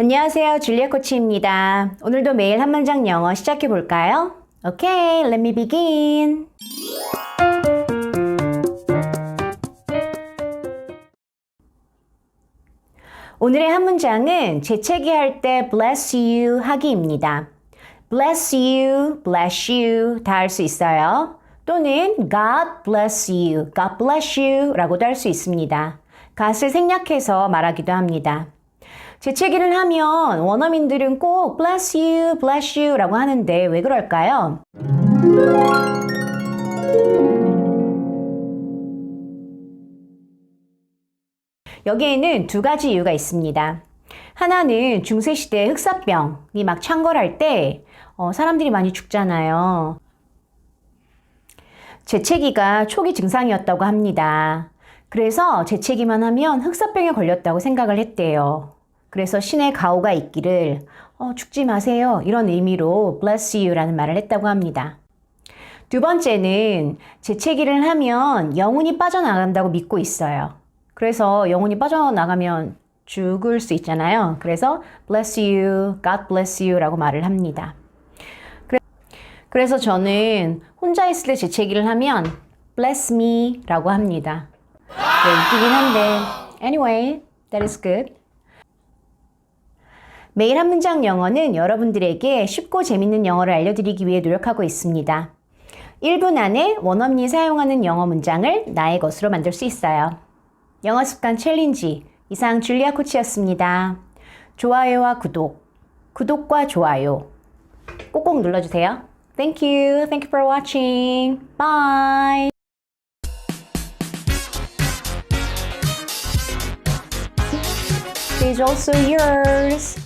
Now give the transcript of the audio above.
안녕하세요. 줄리아 코치입니다. 오늘도 매일 한 문장 영어 시작해 볼까요? Okay, let me begin. 오늘의 한 문장은 재채기 할 때 bless you 하기입니다. bless you, bless you 다 할 수 있어요. 또는 God bless you, God bless you 라고도 할 수 있습니다. god을 생략해서 말하기도 합니다. 재채기를 하면 원어민들은 꼭 bless you, bless you 라고 하는데 왜 그럴까요? 여기에는 두 가지 이유가 있습니다. 하나는 중세시대 흑사병이 막 창궐할 때 어, 사람들이 많이 죽잖아요. 재채기가 초기 증상이었다고 합니다. 그래서 재채기만 하면 흑사병에 걸렸다고 생각을 했대요. 그래서 신의 가호가 있기를 어, 죽지 마세요. 이런 의미로 bless you라는 말을 했다고 합니다. 두 번째는 재채기를 하면 영혼이 빠져나간다고 믿고 있어요. 그래서 영혼이 빠져나가면 죽을 수 있잖아요. 그래서 bless you, God bless you라고 말을 합니다. 그래- 그래서 저는 혼자 있을 때 재채기를 하면 bless me라고 합니다. 네, 웃기긴 한데 anyway, that is good. 매일 한 문장 영어는 여러분들에게 쉽고 재밌는 영어를 알려드리기 위해 노력하고 있습니다. 1분 안에 원어민이 사용하는 영어 문장을 나의 것으로 만들 수 있어요. 영어 습관 챌린지 이상 줄리아 코치였습니다. 좋아요와 구독, 구독과 좋아요 꼭꼭 눌러주세요. Thank you. Thank you for watching. Bye. Is also yours.